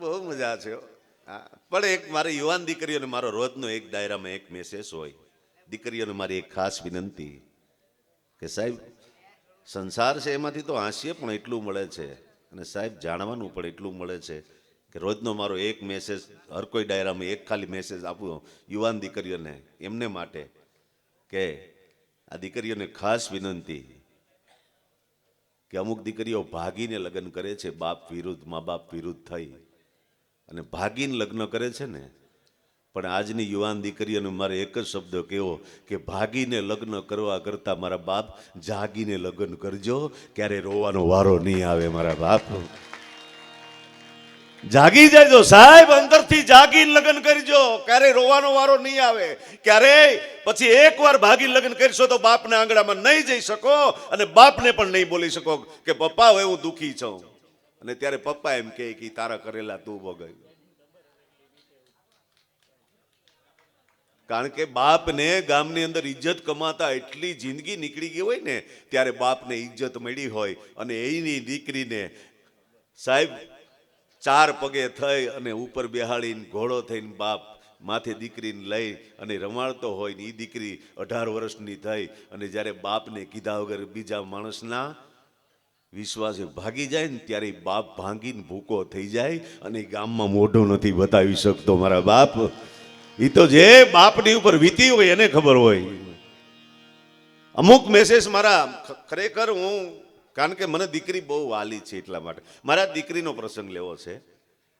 બહુ મજા છે હા. પણ એક મારી યુવાન દીકરીઓને મારો રોજનો એક ડાયરામાં એક મેસેજ હોય. દીકરીઓને મારી એક ખાસ વિનંતી કે સાહેબ, સંસાર છે એમાંથી તો હાસ્ય પણ એટલું મળે છે અને સાહેબ જાણવાનું પણ એટલું મળે છે કે રોજનો મારો એક મેસેજ હર કોઈ ડાયરામાં એક ખાલી મેસેજ આપું યુવાન દીકરીઓને, એમને માટે કે આ દીકરીઓને ખાસ વિનંતી કે અમુક દીકરીઓ ભાગીને લગ્ન કરે છે, બાપ વિરુદ્ધ, મા બાપ વિરુદ્ધ થઈ. અને ભાગીને લગ્ન કરે છે ને, પણ આજની યુવાન દીકરીઓને મારે એક જ શબ્દ કહેવો કે ભાગીને લગ્ન કરવા કરતા મારા બાપ જાગીને લગ્ન કરજો, ક્યારે રોવાનો વારો નહીં આવે મારા બાપ. જાગી જાયજો સાહેબ, અંદરથી જાગીને લગ્ન કરજો, ક્યારે રોવાનો વારો નહીં આવે. ક્યારે? પછી એકવાર ભાગી લગ્ન કરશો તો બાપને આંગણામાં નહીં જઈ શકો અને બાપને પણ નહીં બોલી શકો કે પપ્પા હવે હું દુખી છું. અને ત્યારે પપ્પા એમ કહે કે તારા કરેલા તું ભોગવ કારણ કે બાપને ગામની અંદર ઇજ્જત કમાતા એટલી જિંદગી નીકળી ગઈ હોય ને, ત્યારે બાપને ઇજ્જત મળી હોય અને એની દીકરીને સાહેબ ચાર પગે થઈ અને ઉપર બેહાડીને ઘોડો થઈને બાપ માથે દીકરીને લઈ અને રમાડતો હોય ને એ દીકરી અઢાર વર્ષની થઈ અને જ્યારે બાપને કીધા વગર બીજા માણસના વિશ્વાસે ભાગી જાય ને, ત્યારે બાપ ભાંગીને ભૂકો થઈ જાય અને ગામમાં મોઢો નથી બતાવી શકતો મારા બાપ. એ તો જે બાપની ઉપર વીતી હોય એને ખબર હોય. અમુક મેસેજ મારા ખરેખર હું, કારણ કે મને દીકરી બહુ વાલી છે એટલા માટે. મારા દીકરીનો પ્રસંગ લેવો છે.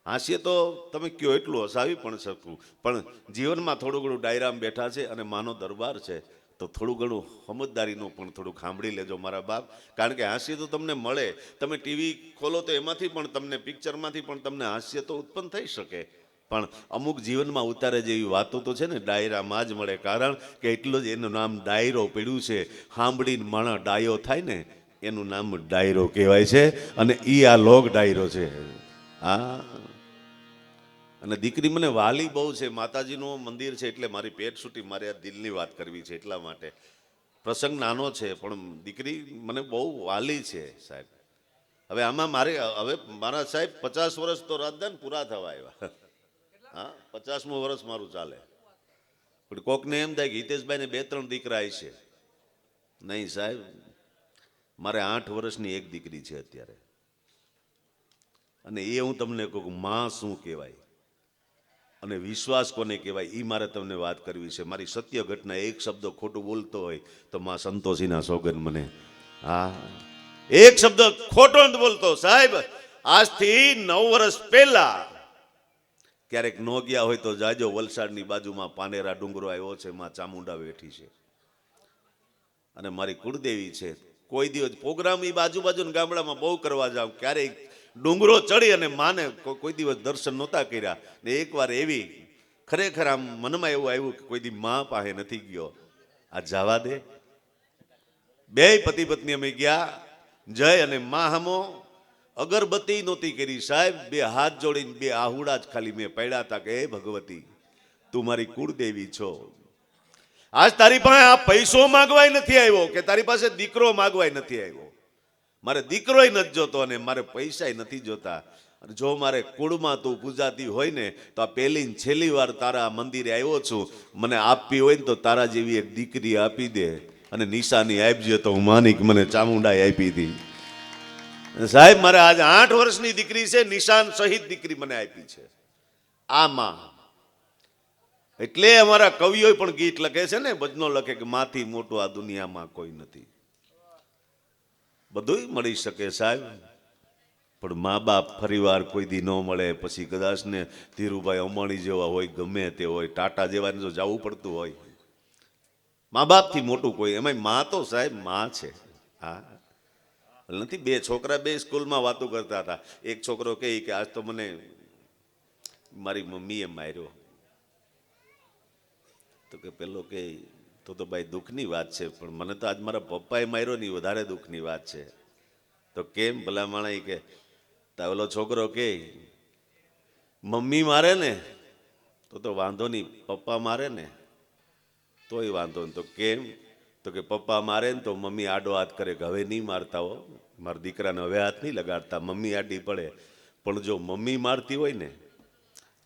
હાસ્ય તો તમે કયો એટલું હસાવી પણ શકું. પણ જીવનમાં થોડું ઘણું ડાયરામ બેઠા છે અને માનો દરબાર છે, તો થોડું ઘણું સમજદારીનું પણ થોડું સાંભળી લેજો મારા બાપ. કારણ કે હાસ્ય તો તમને મળે. તમે ટીવી ખોલો તો એમાંથી પણ તમને, પિક્ચરમાંથી પણ તમને હાસ્ય તો ઉત્પન્ન થઈ શકે. પણ અમુક જીવનમાં ઉતારે જેવી વાતો તો છે ને, ડાયરામાં જ મળે. કારણ કે એટલું જ એનું નામ ડાયરો પડ્યું છે. સાંભળીને મણ ડાયો થાય ને, એનું નામ ડાયરો કહેવાય છે. અને એ આ લોક ડાયરો છે. હા. અને દીકરી મને વાલી બહુ છે. માતાજીનું મંદિર છે એટલે મારી પેટ છૂટી, મારે આ દિલની વાત કરવી છે એટલા માટે. પ્રસંગ નાનો છે, પણ દીકરી મને બહુ વાલી છે, સાહેબ. હવે આમાં મારે, હવે મારા સાહેબ પચાસ વર્ષ તો રાજદાન પૂરા થવા આવ્યા. હા, પચાસમું વર્ષ મારું ચાલે. પણ કોકને એમ થાય કે હિતેશભાઈને બે ત્રણ દીકરા છે. નહીં સાહેબ, મારે આઠ વર્ષની એક દીકરી છે અત્યારે. અને એ હું તમને કહું માં શું કહેવાય? અને વિશ્વાસ કોને કહેવાય? એ મારે તમને વાત કરવી છે. મારી સત્ય ઘટના, એક શબ્દ ખોટું બોલતો હોય તો માં સંતોષીના સોગન મને. હા. એક શબ્દ ખોટો બોલતો સાહેબ. આજથી નવ વર્ષ પહેલા ક્યારેક ન ગયા હોય તો જાજો વલસાડની બાજુમાં પાનેરા ડુંગરો આવ્યો છે, માં ચામુંડા બેઠી છે. અને મારી કુળદેવી છે, કોઈ દિવસ પ્રોગ્રામ એ બાજુ બાજુના ગામડામાં બહુ કરવા જાઉં ક્યારેક ડુંગરો ચડી અને માને કોઈ દિવસ દર્શન નહોતા કર્યા. ને એકવાર એવી ખરેખર આમ મનમાં એવું આવ્યું કે કોઈ દી મા પાસે નથી ગયો. આ જવા દે. બે પતિ પત્ની અમે ગયા, જય અને મા હમો અગરબત્તી નહોતી કરી, સાહેબ, બે હાથ જોડીને બે આહુડા જ ખાલી મેં પડ્યા હતા કે, હે ભગવતી, તું મારી કુળદેવી છો. આજ તારી પાસે આ પૈસો માગવાય નથી આવ્યો કે તારી પાસે દીકરો માગવાય નથી આવ્યો? મારે દીકરોય નથી જોતો અને મારે પૈસાય નથી જોતા. જો મારે કુળમાં તું પૂજાતી હોય ને, તો આ પહેલી છેલ્લી વાર તારા મંદિરે આવ્યો છું. મને આપવી હોય ને તો તારા જેવી એક દીકરી આપી દે. અને નિશાની આપજે તો હું માની મને ચામુંડાએ આપી હતી સાહેબ, મારે આજે આઠ વર્ષની દીકરી છે, નિશાન સહિત દીકરી મને આપી છે. આ માં એટલે અમારા કવિઓ પણ ગીત લખે છે ને, ભજનો લખે કે માથી મોટું આ દુનિયામાં કોઈ નથી. બધુંય મળી શકે સાહેબ. પણ મા બાપ ફરીવાર કોઈ દી ન મળે, પછી કદાચ ને ધીરુભાઈ અંબાણી જેવા હોય, ગમે તે હોય, ટાટા જેવાને જો જવું પડતું હોય. મા બાપથી મોટું કોઈ, એમાંય મા તો સાહેબ, મા છે. હા. નથી, બે છોકરા બે સ્કૂલમાં વાતો કરતા હતા. એક છોકરો કહે કે આજ તો મને મારી મમ્મીએ માર્યો. તો કે પેલો કે તો તો ભાઈ દુઃખની વાત છે, પણ મને તો આજ મારા પપ્પાએ માર્યો નહીં વધારે દુઃખની વાત છે. તો કેમ ભલા માણા કે તો ઓલો છોકરો કે મમ્મી મારે ને? તો તો વાંધો નહીં, પપ્પા મારે ને? તોય વાંધો નહીં. તો કેમ તો કે, પપ્પા, મારે ને તો મમ્મી આડો હાથ કરે કે, હવે નહીં મારતા હો. મારા દીકરાને હવે હાથ નહીં લગાડતા. મમ્મી આડી પડે. પણ જો મમ્મી મારતી હોય ને,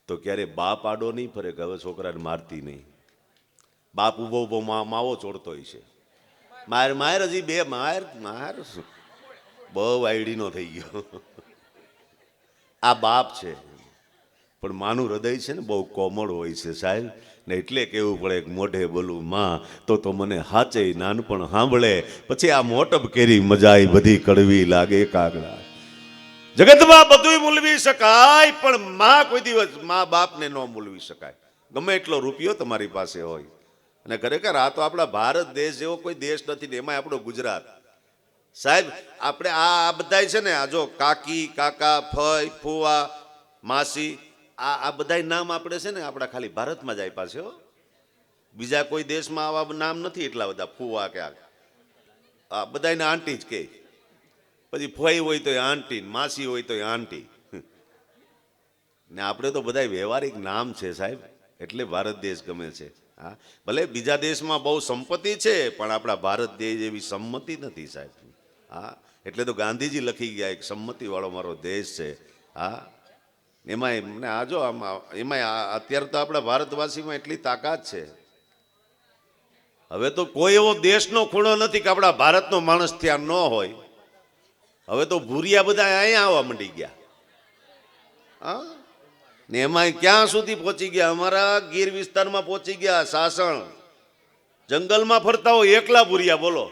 તો ક્યારે બાપ આડો નહીં ફરે કે, હવે છોકરાને મારતી નહીં. બાપ ઊભો ઊભો માવો ચોડતો હોય છે. માર માર હજી બે, માર માર બહુ આઈડીનો થઈ ગયો. આ બાપ છે. પણ માનું હૃદય છે ને, બહુ કોમળ હોય છે સાહેબ. ને એટલે કેવું પડે કે મોઢે બોલું, માં, તો તો મને હાચે નાનપણ સાંભળે. પછી આ મોટપ કેરી મજા બધી કડવી લાગે કાગડા. જગતમાં બધુંય મૂલવી શકાય, પણ માં કોઈ દિવસ મા બાપને ન મૂલવી શકાય. ગમે એટલો રૂપિયો તમારી પાસે હોય. અને ખરેખર આ તો આપણા ભારત દેશ જેવો કોઈ દેશ નથી ને એમાં આપણો ગુજરાત. સાહેબ, આપણે આ આ બધાય છે ને, આ જો કાકી, કાકા ફય ફુવા, માસી આ આ બધાય નામ આપણે છે ને આપણા ખાલી ભારતમાં જ આપ્યા છે બીજા કોઈ દેશમાં આવા નામ નથી એટલા બધા ફુવા કે આ. બધાયને આંટી જ કહે પછી ફોઈ હોય તો આંટી માસી હોય તો આંટી. ને આપણે તો બધા વ્યવહારિક નામ છે સાહેબ. એટલે ભારત દેશ ગમે છે. હા, ભલે બીજા દેશમાં બહુ સંપત્તિ છે, પણ આપણા ભારત દેશ એવી સંમતિ નથી સાહેબ. હા, એટલે તો ગાંધીજી લખી ગયા, એક સંમતિવાળો મારો દેશ છે. હા એમાંય મને આ જો આમાં એમાંય અત્યારે તો આપણા ભારતવાસીમાં એટલી તાકાત છે. હવે તો કોઈ એવો દેશનો ખૂણો નથી કે આપણા ભારતનો માણસ ત્યાં ન હોય. હવે તો ભૂરિયા બધા અહીંયા આવવા માંડી ગયા. હા? ને એમાં ક્યાં સુધી પહોંચી ગયા? અમારા ગીર વિસ્તારમાં પહોંચી ગયા સાસણ. જંગલમાં ફરતા હોય એકલા ભૂરિયા, બોલો.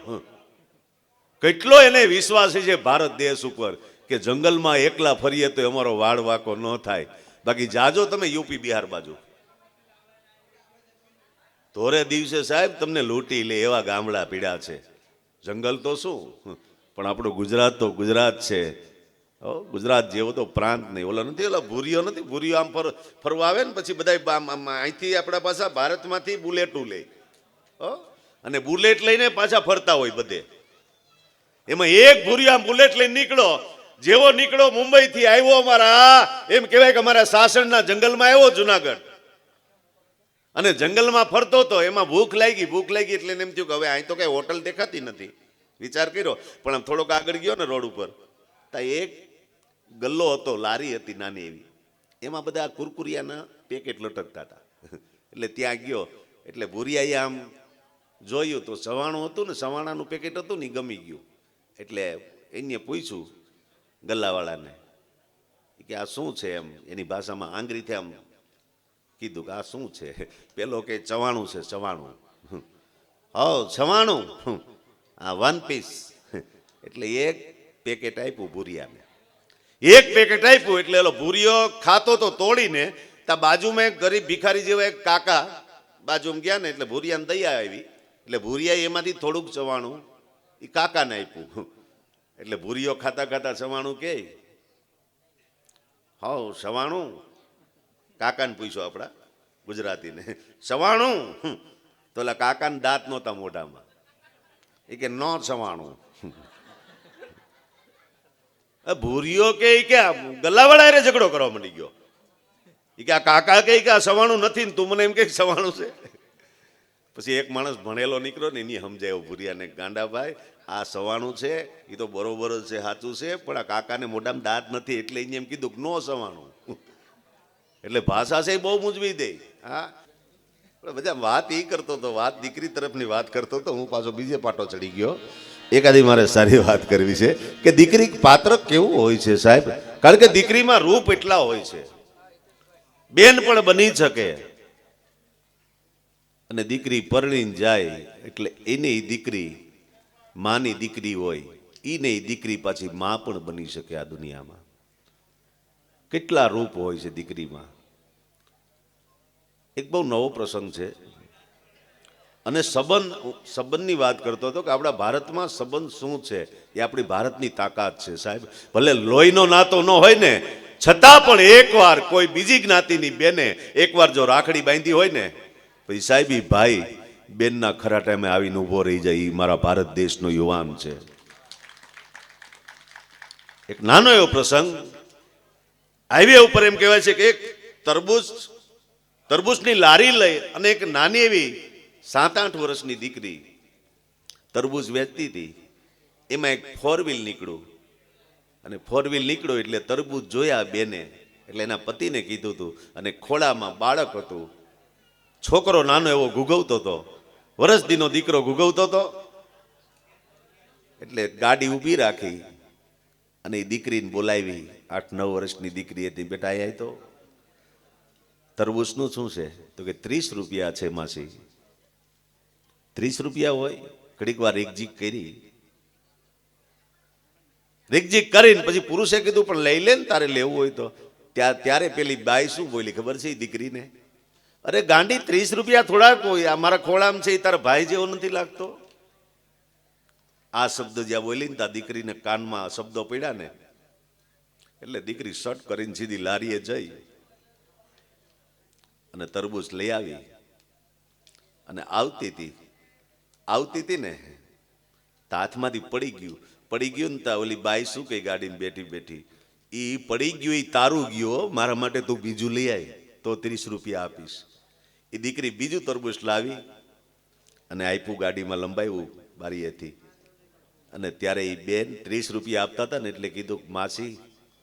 કેટલો એને વિશ્વાસ છે ભારત દેશ ઉપર. કે જંગલમાં એકલા ફરીએ તો અમારો વાળ વાકો ન થાય. બાકી જાજો તમે યુપી બિહાર બાજુ. ધોરે દિવસે સાહેબ તમને લૂંટી લે એવા ગામડા પીડા છે. જંગલ તો શું? પણ આપણું ગુજરાત તો ગુજરાત છે. ગુજરાત જેવો તો પ્રાંત નહીં. ઓલા નથી, ઓલા ભૂરીઓ નથી? ભૂરીઓ આમ ફર, ફરવા આવે ને પછી બધા અહીંથી આપણા પાછા ભારતમાંથી બુલેટું લે અને બુલેટ લઈને પાછા ફરતા હોય બધે. એમાં એક ભૂરી આમ બુલેટ લઈને નીકળો જેવો નીકળો મુંબઈથી આવ્યો અમારા, એમ કહેવાય કે અમારા સાસણના જંગલમાં આવ્યો જુનાગઢ. અને જંગલમાં ફરતો હતો એમાં ભૂખ લાગી ભૂખ લાગી એટલે એમ થયું કે હવે અહીં તો કઈ હોટલ દેખાતી નથી. વિચાર કર્યો, પણ આમ થોડોક આગળ ગયો ને રોડ ઉપર, તો એક ગલ્લો હતો, લારી હતી નાની એવી. એમાં બધા કુરકુરિયાના પેકેટ લટકતા હતા. એટલે ત્યાં ગયો, એટલે ભૂરિયાએ આમ જોયું તો સવાણું હતું ને, સવાણાનું પેકેટ હતું ને ગમી ગયું. એટલે એને પૂછ્યું ગલ્લાવાળાને. કે, આ શું છે? એમ એની ભાષામાં આંગરીથી આમ કીધું કે, આ શું છે? પેલો કે, ચવાણું છે, ચવાણું. હવ, ચવાણું. આ વન પીસ એટલે એક પેકેટ આપ્યું ભૂરિયાને. એક પેકેટ આપ્યું એટલે એલો ભૂરિયો ખાતો તો તોડીને તા બાજુમાં એક ગરીબ ભિખારી જેવા એક કાકા બાજુમાં ગયા ને એટલે ભૂરિયાને દયા આવી. એટલે ભૂરિયાએ એમાંથી થોડુંક ચવાણું એ કાકાને આપ્યું. એટલે ભૂરીઓ ખાતા ખાતા સવાણું કે? હવ, સવાણું. કાકાને પૂછ્યો આપણા ગુજરાતીને. સવાણું. તો એટલે કાકાને દાંત નહોતા મોઢામાં. એ કે ન સવાણું. ભૂરીઓ કે કે ગલાવાળા રે ઝઘડો કરવા માંડી ગયો. એ કે આ કાકા કે આ સવાણું નથી ને તું મને એમ કે સવાણું છે. પછી એક માણસ ભણેલો નીકળ્યો ને એની સમજાયો ભૂરિયાને ગાંડાભાઈ, આ સવાણું છે એ તો બરોબર જ છે, સાચું છે, પણ આ કાકાને મોઢામાં દાંત નથી, એટલે એને એમ કીધું કે નો સવાણું. એટલે ભાષા છે એ બહુ મૂંઝવી દે. હા. બધા વાત એ કરતો હતો વાત દીકરી તરફની વાત કરતો હતો હું પાછો બીજે પાટો ચડી ગયો. એકાદી મારે સારી વાત કરવી છે કે દીકરી પાત્ર કેવું હોય છે સાહેબ? કારણ કે દીકરીમાં રૂપ એટલા હોય છે. બેન પણ બની શકે. અને દીકરી પરણીને જાય, એટલે એની દીકરી માની દીકરી હોય એને દીકરી પાછી મા પણ બની શકે આ દુનિયામાં. કેટલા રૂપ હોય છે દીકરીમાં? એક બહુ નવો પ્રસંગ છે. અને સંબંધ, સંબંધની વાત કરતો હતો કે આપણા ભારતમાં સંબંધ શું છે? એ આપણી ભારતની તાકાત છે સાહેબ. ભલે લોહીનો નાતો ન હોય ને, છતાં પણ એકવાર કોઈ બીજી જ્ઞાતિની બેને એકવાર જો રાખડી બાંધી હોય ને પછી સાહેબી ભાઈ બેનના ખરા ટાઈમે આવીને ઊભો રહી જાય એ મારા ભારત દેશનો યુવાન છે. એક નાનો એવો પ્રસંગ. હાઈવે ઉપર એમ કહેવાય છે કે એક તરબૂચ, તરબૂચની લારી લઈ અને એક નાની એવી સાત આઠ વર્ષની દીકરી તરબૂચ વેચતી હતી. એમાં એક ફોર વ્હીલ નીકળ્યું. અને ફોર વ્હીલ નીકળ્યો એટલે તરબૂચ જોયા બેને, એટલે એના પતિને કીધું હતું અને ખોળામાં બાળક હતું. છોકરો નાનો એવો ગુગવતો હતો. વરસ દીનો દીકરો ગુગવતો હતો. એટલે ગાડી ઊભી રાખી અને એ દીકરીને બોલાવી. આઠ નવ વર્ષની દીકરી હતી. બેટા, અહીંયા તો. તરબૂચનું શું છે? તો કે ત્રીસ રૂપિયા છે માસી. ત્રીસ રૂપિયા હોય. ઘડીક વાર એકજીક કરી. રેકજીક કરીને પછી પુરુષે કીધું, પણ લઈ લે ને, તારે લેવું હોય તો. ત્યાં, ત્યારે પેલી બાઈ શું બોલી ખબર છે દીકરીને? અરે ગાંડી ત્રીસ રૂપિયા થોડાક હોય આ મારા ખોળામાં છે, એ તારા ભાઈ જેવો નથી લાગતો? આ શબ્દ જ્યાં બોલી ને ત્યાં દીકરીને કાનમાં શબ્દો પડ્યા ને, એટલે દીકરી શર્ટ કરીને સીધી લારીએ જઈ અને તરબૂચ લઈ આવી. અને આવતી હતી આવતી હતી ને તાથમાંથી પડી ગયું પડી ગયું ને તા ઓલી બાઈ શું કઈ ગાડીમાં બેઠી બેઠી એ પડી ગયું એ તારું ગયો મારા માટે તું બીજું લઈ આવી તો ત્રીસ રૂપિયા આપીશ. એ દીકરી બીજું તરબૂચ લાવી અને આપ્યું ગાડીમાં લંબાવ્યું બારીએથી. અને ત્યારે એ બેન ત્રીસ રૂપિયા આપતા હતા ને એટલે કીધું માસી,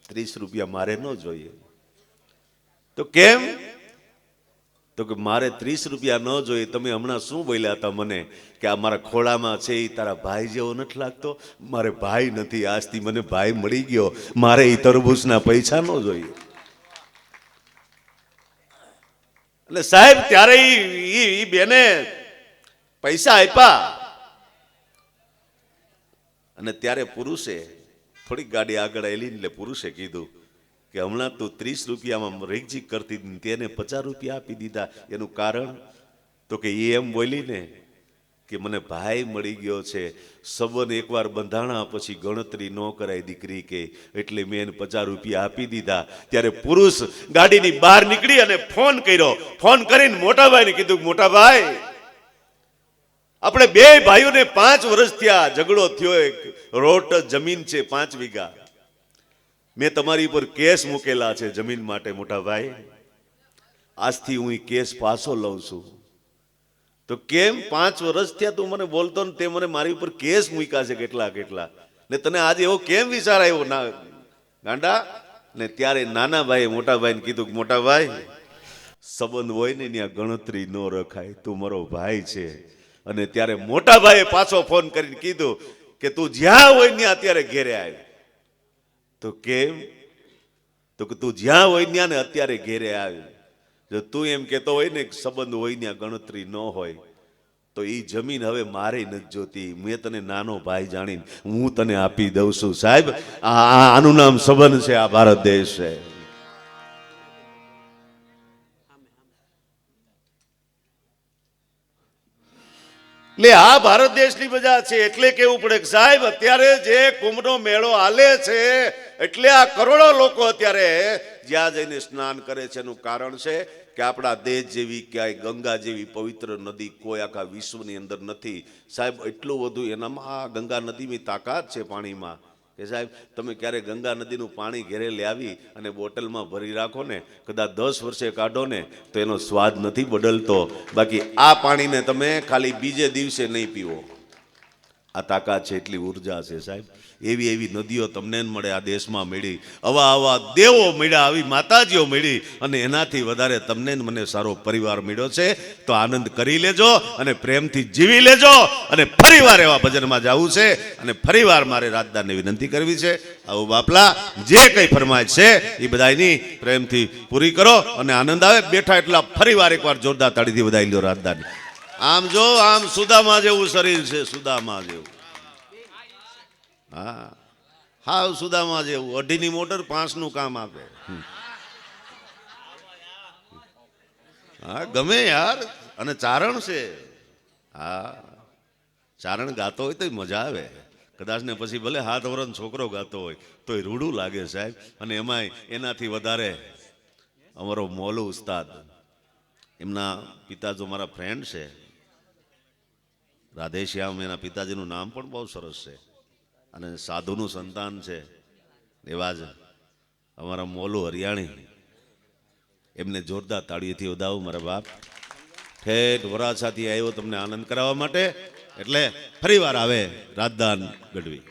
ત્રીસ રૂપિયા મારે ન જોઈએ. તો કેમ? તો કે, મારે ત્રીસ રૂપિયા ન જોઈએ. તમે હમણાં શું બોલ્યા હતા મને કે આ મારા ખોળામાં છે એ તારા ભાઈ જેવો નથી લાગતો? મારે ભાઈ નથી. આજથી મને ભાઈ મળી ગયો. મારે એ તરબૂચના પૈસા ન જોઈએ. એટલે સાહેબ, ત્યારે એ બેને પૈસા આપ્યા. અને ત્યારે પુરુષે થોડીક ગાડી આગળ આવેલી એટલે પુરુષે કીધું કે હમણાં તું ત્રીસ રૂપિયામાં રેકજી કરતી તેને પચાસ રૂપિયા આપી દીધા. એનું કારણ તો કે એ એમ બોલી ને કે મને ભાઈ મળી ગયો છે. સંબંધ એકવાર બંધાણા પછી ગણતરી ન કરાય દીકરી કે એટલે મેં એને પચાસ રૂપિયા આપી દીધા. ત્યારે પુરુષ ગાડીની બહાર નીકળી અને ફોન કર્યો. ફોન કરીને મોટાભાઈને કીધું મોટાભાઈ, આપણે બે ભાઈઓને પાંચ વર્ષ થયા ઝઘડો થયો એક. રોટ જમીન છે પાંચ વીઘા. મેં તમારી ઉપર કેસ મૂકેલા છે જમીન માટે મોટા ભાઈ આજથી હું કેસ પાછો લઉં છું. તો કેમ પાંચ વર્ષ થયા તું મને બોલતો ને તે મને મારી ઉપર કેસ મૂક્યા છે કેટલા કેટલા? ને તને આજે એવો કેમ વિચાર આવ્યો? ના, ગાંડા, ને ત્યારે નાના ભાઈએ મોટા ભાઈને કીધું કે, મોટા ભાઈ, સંબંધ હોય ને ત્યાં ગણતરી ન રખાય. તું મારો ભાઈ છે. અને ત્યારે મોટા ભાઈએ પાછો ફોન કરીને કીધું કે, તું જ્યાં હોય ત્યાં અત્યારે ઘેરે આવ તો કેમ? તો કે, તું જ્યાં હોય ને અત્યારે ઘેરે આવ જો તું એમ કહેતો હોય ને સંબંધ હોય ત્યાં ગણતરી ન હોય, તો એ જમીન હવે મારે નથી જોતી. મેં તને નાનો ભાઈ જાણીને હું તને આપી દઉં છું. સાહેબ આનું નામ સંબંધ છે, આ ભારત દેશ છે. એટલે આ ભારત દેશની મજા છે, એટલે કેવું પડે કે સાહેબ, અત્યારે જે કુંભનો મેળો હાલે છે, એટલે આ કરોડો લોકો અત્યારે જ્યાં જઈને સ્નાન કરે છે, એનું કારણ છે કે આપણા દેશ જેવી ક્યાંય ગંગા જેવી પવિત્ર નદી કોઈ આખા વિશ્વની અંદર નથી. સાહેબ, એટલું બધું એનામાં આ ગંગા નદીની તાકાત છે પાણીમાં. કે સાહેબ, તમે ક્યારે ગંગા નદીનું પાણી ઘેરે લાવી અને બોટલમાં ભરી રાખો ને, કદાચ દસ વર્ષે કાઢો ને, તો એનો સ્વાદ નથી બદલતો. બાકી આ પાણીને તમે ખાલી બીજે દિવસે નહીં પીવો. આ તાકાત છે એટલી ઊર્જા છે સાહેબ. એવી એવી નદીઓ તમને મળે, આ દેશમાં મળી. આવા આવા દેવો મળ્યા, આવી માતાજીઓ મળી અને એનાથી વધારે તમને મને સારો પરિવાર મળ્યો છે. તો આનંદ કરી લેજો અને પ્રેમથી જીવી લેજો અને ફરીવાર એવા ભજનમાં જવું છે અને ફરીવાર મારે રાજદારને વિનંતી કરવી છે. આવું બાપલા, જે કંઈ ફરમાય છે એ બધાની પ્રેમથી પૂરી કરો અને આનંદ આવે. બેઠા એટલા ફરીવાર એકવાર જોરદાર તાળીથી વધારી લો રાજદારને આમ જો, આમ સુદામા જેવું શરીર છે, સુદામા જેવું. હા. હા સુદામા જેવું. અઢીની મોટર પાંચનું કામ આપે. હા, ગમે યાર. અને ચારણ છે. હા. ચારણ ગાતો હોય તો મજા આવે. કદાચ ને પછી ભલે હાથ વરણ છોકરો ગાતો હોય તો એ રૂડું લાગે સાહેબ. અને એમાંય એનાથી વધારે અમારો મોલો ઉસ્તાદ. એમના પિતા જો મારા ફ્રેન્ડ છે રાધેશ્યામ, એના પિતાજીનું નામ પણ બહુ સરસ છે. અને સાધુનું સંતાન છે. એવા જ અમારા મોલું હરિયાણી. એમને જોરદાર તાળીઓથી વધાવું મારા બાપ. ઠેઠ વરાછાથી આવ્યો તમને આનંદ કરાવવા માટે. એટલે ફરીવાર આવે રાજદાન ગઢવી.